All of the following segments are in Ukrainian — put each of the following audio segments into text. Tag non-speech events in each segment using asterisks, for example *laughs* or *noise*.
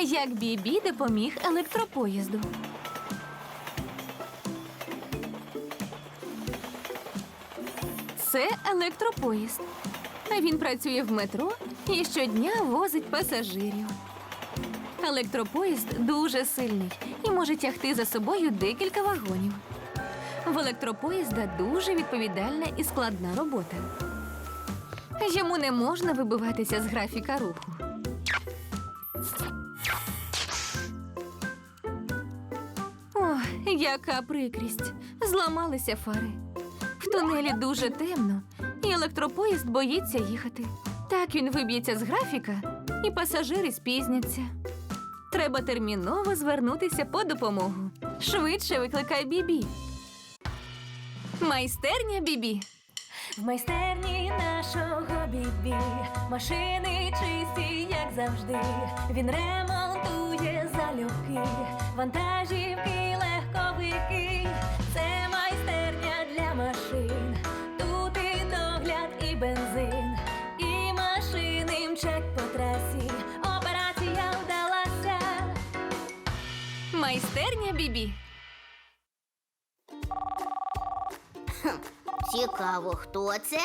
Як Бібі допоміг електропоїзду. Це електропоїзд. Він працює в метро і щодня возить пасажирів. Електропоїзд дуже сильний і може тягти за собою декілька вагонів. В електропоїзда дуже відповідальна і складна робота. Йому не можна вибиватися з графіка руху. Яка прикрість! Зламалися фари. В тунелі дуже темно, і електропоїзд боїться їхати. Так він виб'ється з графіка, і пасажири спізняться. Треба терміново звернутися по допомогу. Швидше викликай Бібі. Майстерня Бібі. В майстерні нашого бібі машини чисті, як завжди. Він ремонтує залюбки, вантажівки, легковики. Це майстерня для машин. Тут і догляд, і бензин, і машини мчать по трасі. Операція вдалася. Майстерня бібі. Цікаво, хто це?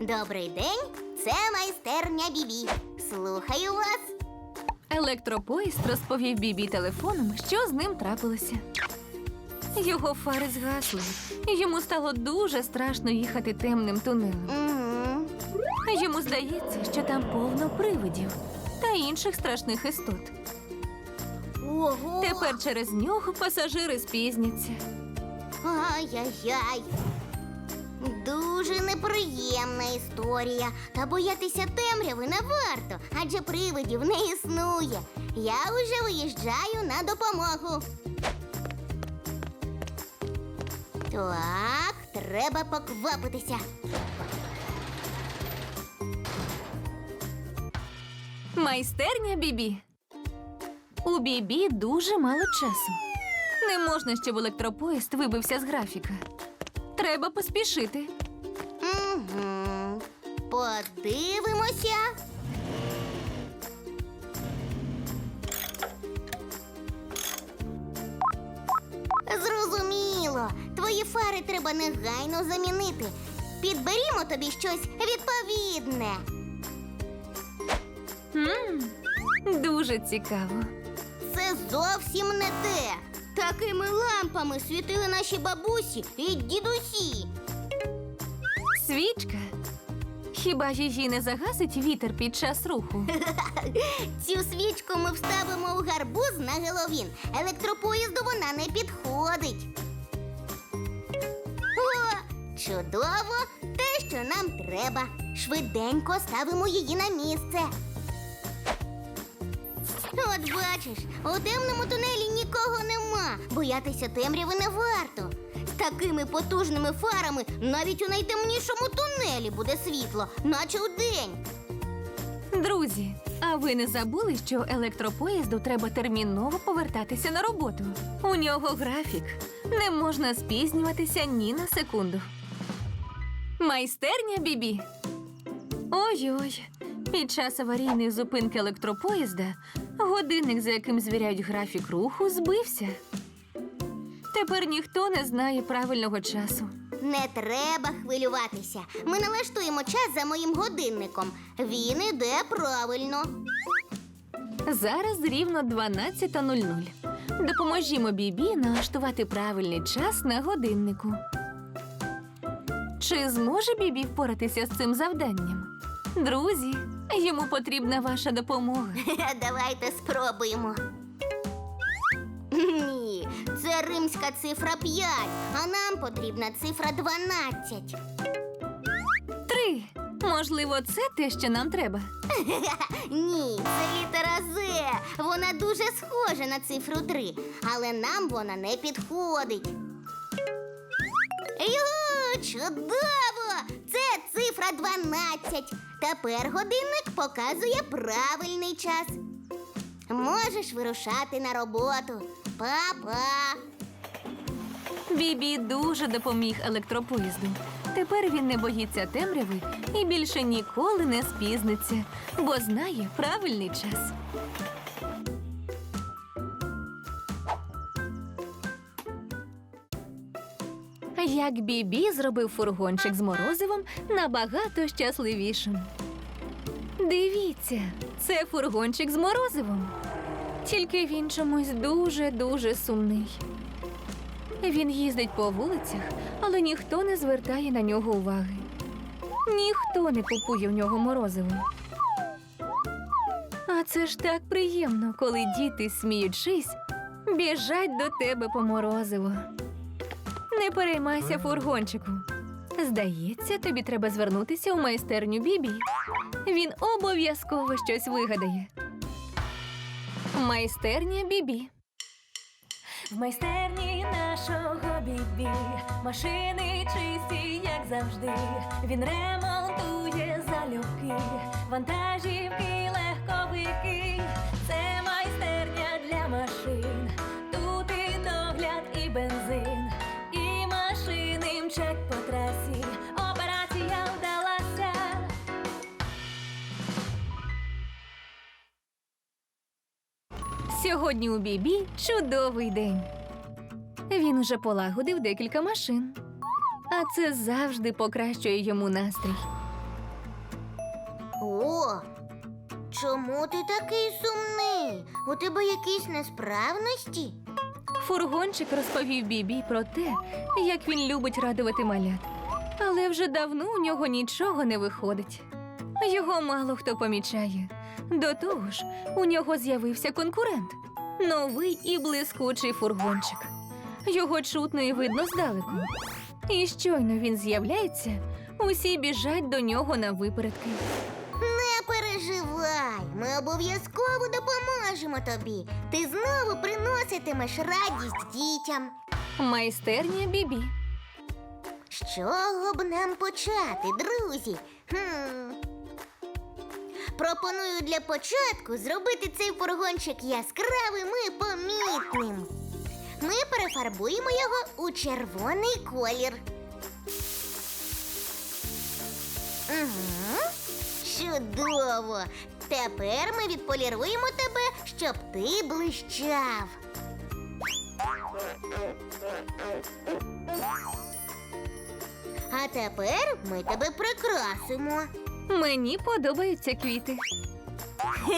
Добрий день, це майстерня Бібі. Слухаю вас. Електропоїзд розповів Бібі телефоном, що з ним трапилося. Його фари згасли, йому стало дуже страшно їхати темним тунелем. Угу. Йому здається, що там повно привидів та інших страшних істот. Ого. Тепер через нього пасажири спізняться. Ай-яй-яй. Дуже неприємна історія. Та боятися темряви не варто, адже привидів не існує. Я уже виїжджаю на допомогу. Так, треба поквапитися. Майстерня Бібі. У Бібі дуже мало часу. Не можна, щоб електропоїзд вибився з графіка. Треба поспішити. Угу. Подивимося. Твої фари треба негайно замінити. Підберімо тобі щось відповідне. м дуже цікаво. Це зовсім не те. Такими лампами світили наші бабусі і дідусі. Свічка. Хіба її не загасить вітер під час руху? *laughs* Цю свічку ми вставимо у гарбуз на Геловін. Електропоїзду вона не підходить. Чудово! Те, що нам треба. Швиденько ставимо її на місце. От бачиш, у темному тунелі нікого нема. Боятися темряви не варто. З такими потужними фарами навіть у найтемнішому тунелі буде світло, наче удень. Друзі, а ви не забули, що електропоїзду треба терміново повертатися на роботу? У нього графік. Не можна спізнюватися ні на секунду. Майстерня Бібі. Ой-ой. Під час аварійної зупинки електропоїзда годинник, за яким звіряють графік руху, збився. Тепер ніхто не знає правильного часу. Не треба хвилюватися. Ми налаштуємо час за моїм годинником. Він іде правильно. Зараз рівно 12.00. Допоможімо Бібі налаштувати правильний час на годиннику. Чи зможе Бібі впоратися з цим завданням? Друзі, йому потрібна ваша допомога. *laughs* Давайте спробуємо. Ні, це римська цифра 5, а нам потрібна цифра 12. Три. Можливо, це те, що нам треба. *laughs* Ні, це літера З. Вона дуже схожа на цифру 3, але нам вона не підходить. Йо, чудово! Це цифра 12. Тепер годинник показує правильний час. Можеш вирушати на роботу. Па-па. Бібі дуже допоміг електропоїзду. Тепер він не боїться темряви і більше ніколи не спізниться, бо знає правильний час. Як Бібі зробив фургончик з морозивом набагато щасливішим. Дивіться, це фургончик з морозивом. Тільки він чомусь дуже-дуже сумний. Він їздить по вулицях, але ніхто не звертає на нього уваги. Ніхто не купує в нього морозиво. А це ж так приємно, коли діти, сміючись, біжать до тебе по морозиво. Не переймайся, фургончику. Здається, тобі треба звернутися у майстерню Бібі. Він обов'язково щось вигадає. Майстерня Бібі. В майстерні нашого бібі машини чисті, як завжди. Він ремонтує залюбки, вантажівки, легковики. Це майстерня для машин. Сьогодні у Бібі чудовий день. Він уже полагодив декілька машин, а це завжди покращує йому настрій. О, чому ти такий сумний? У тебе якісь несправності? Фургончик розповів Бібі про те, як він любить радувати малят. Але вже давно у нього нічого не виходить. Його мало хто помічає. До того ж, у нього з'явився конкурент новий і блискучий фургончик. Його чутно і видно здалеку. І щойно він з'являється, усі біжать до нього на випередки. Не переживай, ми обов'язково допоможемо тобі. Ти знову приноситимеш радість дітям. Майстерня Бібі. З чого б нам почати, друзі? Хм. Пропоную для початку зробити цей фургончик яскравим і помітним. Ми перефарбуємо його у червоний колір. Угу. Чудово! Тепер ми відполіруємо тебе, щоб ти блищав. А тепер ми тебе прикрасимо. Мені подобаються квіти. *laughs*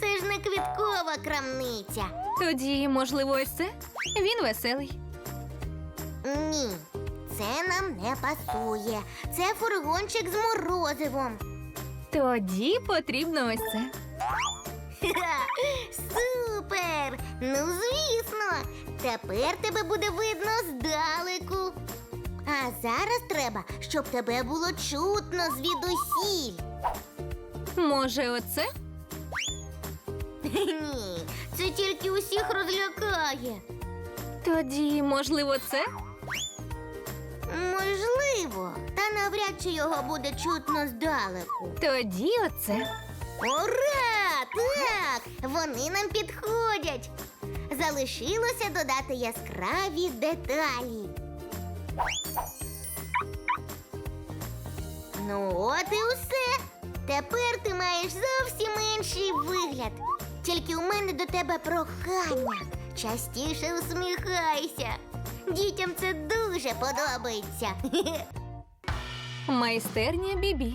Це ж не квіткова крамниця. Тоді, можливо, ось це? Він веселий. Ні, це нам не пасує. Це фургончик з морозивом. Тоді потрібно ось це. Ха, Супер! Ну, звісно, тепер тебе буде видно здалеку. А зараз треба, щоб тебе було чутно звідусіль. Може, оце? Ні, це тільки усіх розлякає. Тоді, можливо, це? Можливо, та навряд чи його буде чутно здалеку. Тоді оце. Ура! Так! Вони нам підходять. Залишилося додати яскраві деталі. Ну, от і усе. Тепер ти маєш зовсім інший вигляд. Тільки у мене до тебе прохання. Частіше усміхайся. Дітям це дуже подобається. *laughs* Майстерня Бібі.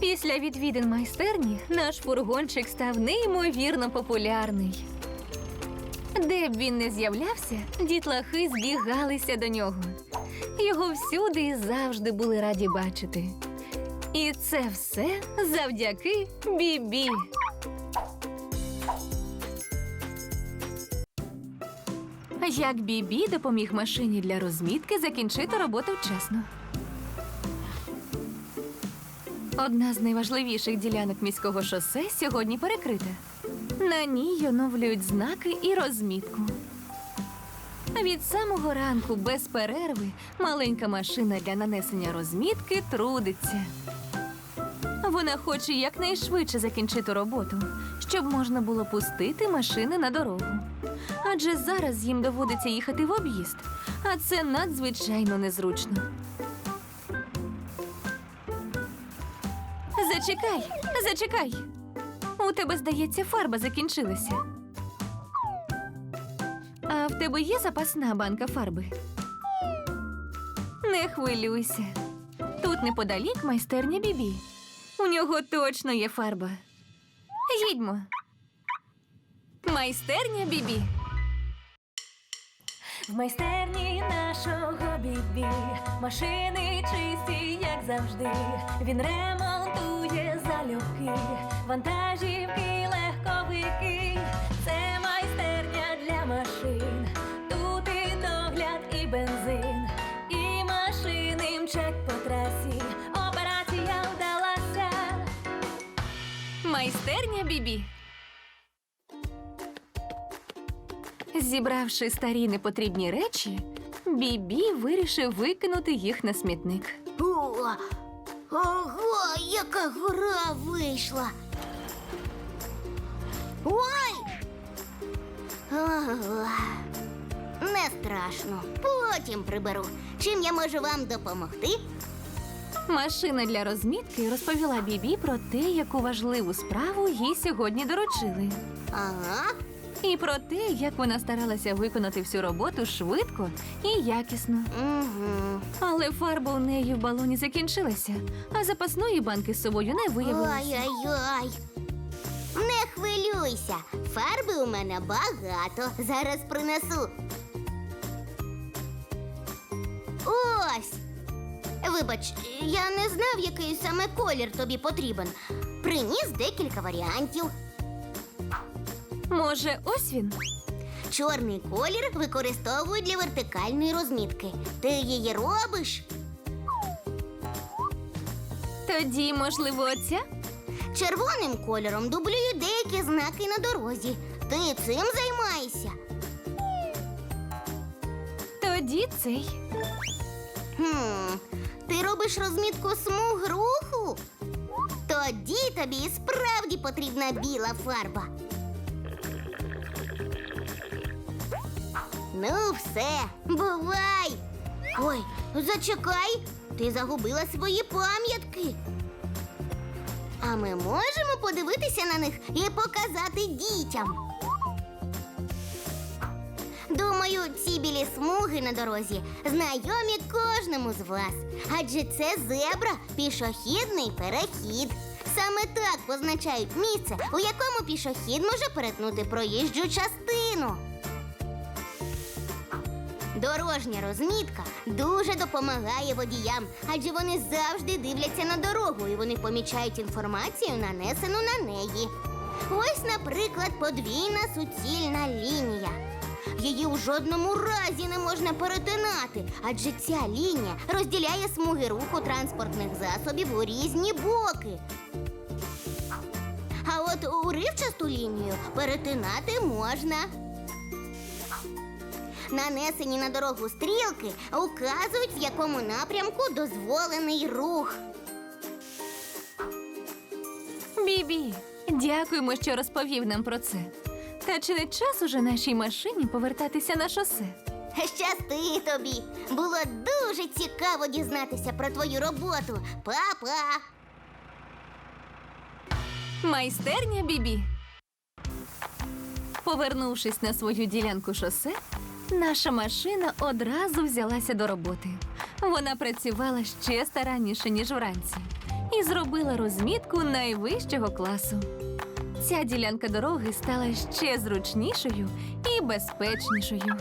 Після відвідин майстерні наш фургончик став неймовірно популярний. Де б він не з'являвся, дітлахи збігалися до нього. Його всюди і завжди були раді бачити. І це все завдяки Бібі. Як Бібі допоміг машині для розмітки закінчити роботу вчасно. Одна з найважливіших ділянок міського шосе сьогодні перекрита. На ній оновлюють знаки і розмітку. Від самого ранку без перерви маленька машина для нанесення розмітки трудиться. Вона хоче якнайшвидше закінчити роботу, щоб можна було пустити машини на дорогу. Адже зараз їм доводиться їхати в об'їзд, а це надзвичайно незручно. Зачекай, зачекай. У тебе, здається, фарба закінчилася. Тебе є запасна банка фарби? Не хвилюйся. Тут неподалік майстерня Бібі. У нього точно є фарба. Їдьмо. Майстерня Бібі. В майстерні нашого бібі машини чисті, як завжди. Він ремонтує залюбки, вантажівки, легковики. Майстерня Бібі. Зібравши старі непотрібні речі, Бібі вирішив викинути їх на смітник. О, ого, яка гора вийшла. Ой! Ого. Не страшно. Потім приберу. Чим я можу вам допомогти? Машина для розмітки розповіла Бібі про те, яку важливу справу їй сьогодні доручили. Ага. І про те, як вона старалася виконати всю роботу швидко і якісно. Угу. Але фарба у неї в балоні закінчилася, а запасної банки з собою не виявилося. Ой-ой-ой. Не хвилюйся. Фарби у мене багато. Зараз принесу. Ось. Вибач, я не знав, який саме колір тобі потрібен. Приніс декілька варіантів. Може, ось він? Чорний колір використовують для вертикальної розмітки. Ти її робиш? Тоді, можливо, оця? Червоним кольором дублюють деякі знаки на дорозі. Ти цим займаєшся? Тоді цей. Хм, ти робиш розмітку смуг руху? Тоді тобі і справді потрібна біла фарба. Ну, все, бувай. Ой, зачекай, ти загубила свої пам'ятки. А ми можемо подивитися на них і показати дітям. Думаю, ці білі смуги на дорозі знайомі кожному з вас. Адже це зебра пішохідний перехід. Саме так позначають місце, у якому пішохід може перетнути проїжджу частину. Дорожня розмітка дуже допомагає водіям, адже вони завжди дивляться на дорогу і вони помічають інформацію, нанесену на неї. Ось, наприклад, подвійна суцільна лінія. Її у жодному разі не можна перетинати, адже ця лінія розділяє смуги руху транспортних засобів у різні боки. А от уривчасту лінію перетинати можна. Нанесені на дорогу стрілки указують, в якому напрямку дозволений рух. Бібі, дякуємо, що розповів нам про це. Та чи не час уже нашій машині повертатися на шосе? Щасти тобі! Було дуже цікаво дізнатися про твою роботу. Па-па! Майстерня Бібі. Повернувшись на свою ділянку шосе, наша машина одразу взялася до роботи. Вона працювала ще старанніше, ніж вранці, і зробила розмітку найвищого класу. Ця ділянка дороги стала ще зручнішою і безпечнішою.